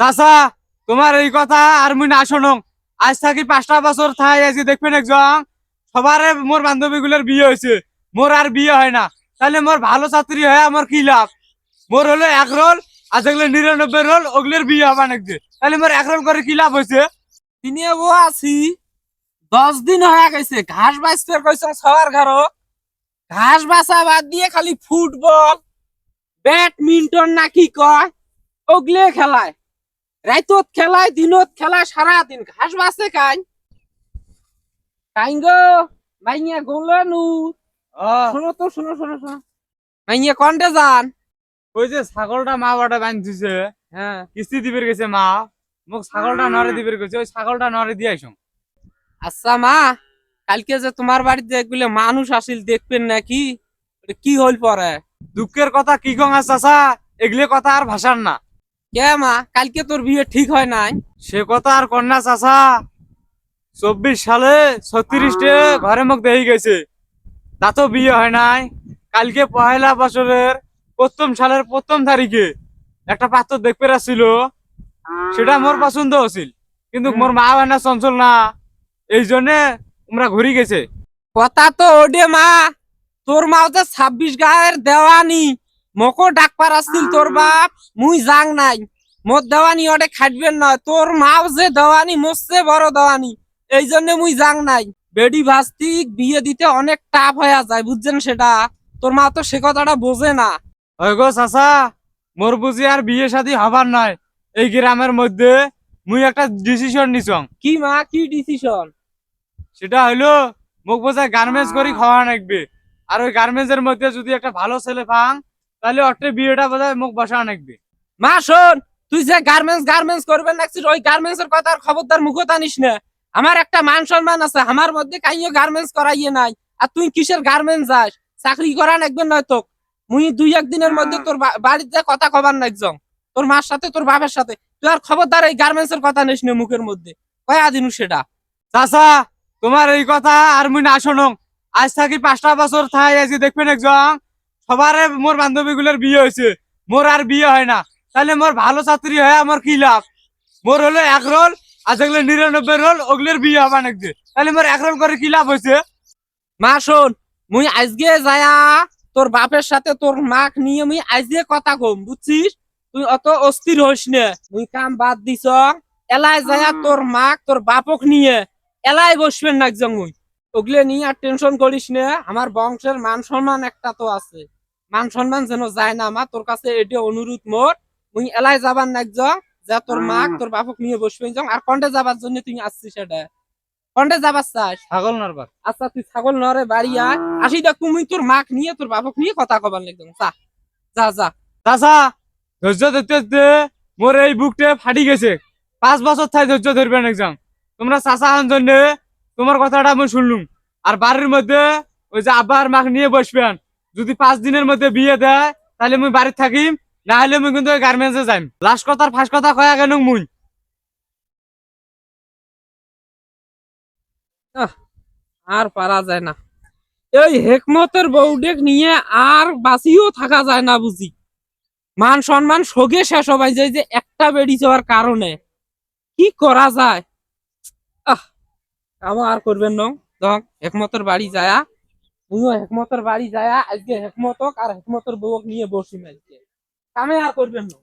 চাচা, তোমার এই কথা আর মুই না শোনো আজ থাকি পাঁচটা বছর থাই আজকে দেখবেন একজন, সবার মোর বান্ধবী গুলোর বিয়ে হয়েছে মোর আর বিয়ে হয় না। তাহলে মোর ভালো ছাত্রী হয় আমার কি লাভ? মোর হলো এক রোল আর যেগুলো নিরানব্বই রোল ওগুলোর বিয়ে হবা নাকি? তাহলে মোর এক রোল করে কি লাভ হয়েছে তিনি ও আছি, দশ দিন হয়ে গেছে। ঘাস বাঁচতে কইছ সবার ঘর ঘাস বাসা বাদ দিয়ে খালি ফুটবল ব্যাডমিন্টন না কি কয় ওগলে খেলায়। রাইতত খেলায় দিনত খেলায় সারাদিন ঘাস বাসে কাই মাইয়া গোলে নু শোনো তো শোনো শোনো শোনো। মাইয়া কন্টে যান? ওই যে ছাগলটা মা বাটা বাঁধছে হ্যাঁ। কিস্তি দিবের গেছে মা। মোক ছাগলটা নরে দিবের গেছে। ওই ছাগলটা নরে দিয়ে আইসং আচ্ছা মা কালকে যে তোমার বাড়িতে এগুলো মানুষ আসিল দেখবেন নাকি? কি হইল পরে? দুঃখের কথা কি কং আছে চাচা? এগুলো কথা আর ভাষার না। কে মা কালকে তোর বিয়ে ঠিক হয় নাই? সে কথা আর কন্যা চাচা। চব্বিশ সালে ছত্রিশটে ঘরে মুখ দেখে গেছে। তাতেও বিয়ে হয় নাই। কালকে পহেলা বছরের প্রথম সালের প্রথম তারিখে একটা পাত্র দেখতে আসছিল। সেটা মোর পছন্দ হছিল কিন্তু মোর মা হয় না চঞ্চল না। এই জন্য আমরা ঘুরি গেছে। কথা তো ওডে মা। তোর মা যে ছাব্বিশ গায়ের দেওয়ানি। মকো ডাকপার আসছিল তোর বাপ মুই যাং নাই। মোর দেওয়ানি ওডে খাটবেন না তোর মাও যে দেওয়ানি মোসে বড় দেওয়ানি এই জন্য মুই যাং নাই। বেডি ভাস্তিক বিয়ে দিতে অনেক টাফ হয়ে যায় বুঝছেন সেটা? তোর মা তো সে কথাটা বোঝে না। গো চাচা মোর বুঝি আর বিয়ে শাদী হবার নয় এই গ্রামের মধ্যে মুই একটা ডিসিশন নিছং। কি মা কি ডিসিশন সেটা হইল মোক বোঝায় গার্মেন্টস করি খাওয়া নাকবে আর ওই গার্মেন্টস এর মধ্যে যদি একটা ভালো ছেলে পাং তাহলে অট্টে বিয়েটা বোঝায় মোক বসা নাকবে মা শোন তুই যে গার্মেন্টস গার্মেন্টস করবেন ওই গার্মেন্টস এর কথা আর খবরদার না। আমার একটা মান সম্মান আছে আমার মধ্যে কাইও গার্মেন্টস করাইয়ে নাই। আর তুই কিসের গার্মেন্টস যাস? চাকরি করা নাকবেন নয় তোক। মুই দুই একদিনের মধ্যে তোর বাড়িতে কথা কবার নাকজং তোর মার সাথে তোর বাপের সাথে। তুই আর খবরদার এই গার্মেন্টস এর কথা নিস না মুখের মধ্যে। কয়া দিনু সেটা? চাচা তোমার এই কথা আর মুই না শোনো আজ থাকি পাঁচটা বছর থাই আজকে দেখবেন একজন। সবার মোর বান্ধবী গুলোর বিয়ে হয়েছে। মোর আর বিয়ে হয় না। তাহলে মোর ভালো ছাত্রী হয় আমার কি লাভ? মোর হলো এক রোল আর যেগুলো নিরানব্বই রোল ওগুলোর বিয়ে হবা নাকি তাহলে মোর এক রোল করে কি লাভ হয়েছে? মা শোন মুই আজকে যায়া তোর বাপের সাথে তোর মাক নিয়ে মুই আজকে কথা কম বুঝছিস? তুই অত অস্থির হইস না। মুই কাম বাদ দিছ। এলাই যায়া তোর মাক তোর বাপক নিয়ে এলাই বসবেন না একজন মুই। ওগুলো নিয়ে আর টেনশন করিস না। আমার বংশের মান সম্মান একটা তো আছে। মান সম্মান যেন যায় না মা। তোর কাছে এটা অনুরোধ মোর। মুই এলাই যাবার না একজন যা তোর মাক তোর বাপক নিয়ে বসবেন যাও আর কন্টে যাবার জন্য তুই আসছিস এটা কন্টে যাবার চাস। ছাগল নারবার আচ্ছা তুই ছাগল নরে বাড়ি আয়। আসি দেখ তুমি তোর মাক নিয়ে তোর বাপক নিয়ে কথা কবার লাগবে যা যা যা। চাচা ধৈর্য ধরতে মোর এই বুকটা ফাটি গেছে। পাঁচ বছর থাই ধৈর্য ধরবেন একদম তোমরা চাচা হন জন্য তোমার কথাটা আমি শুনলুম। আর বাড়ির মধ্যে ওই যে আব্বার মাক নিয়ে বসবেন। যদি পাঁচ দিনের মধ্যে বিয়ে দেয়, তাহলে মুই বাড়িতে থাকিম না হলে মুই কিন্তু গার্মেন্টসে যাইম লাস্ট কথার ফার্স্ট কথা কয়া কেন মুই। আর পারা যায় না। এই হেকমতের বউডেক নিয়ে আর বাঁচিও থাকা যায় না বুঝি। মান সম্মান সগে শেষ হবাই যায় যে একটা বেড়ি যাওয়ার কারণে। কি করা যায়? আহ, কামো আর করবেন ন। দেখ হেকমতের বাড়ি যায়া তুমিও হেকমতের বাড়ি যায়া, আজকে হেকমতক আর হেকমতের বউক নিয়ে বসি আজকে। কামে আর করবেন না।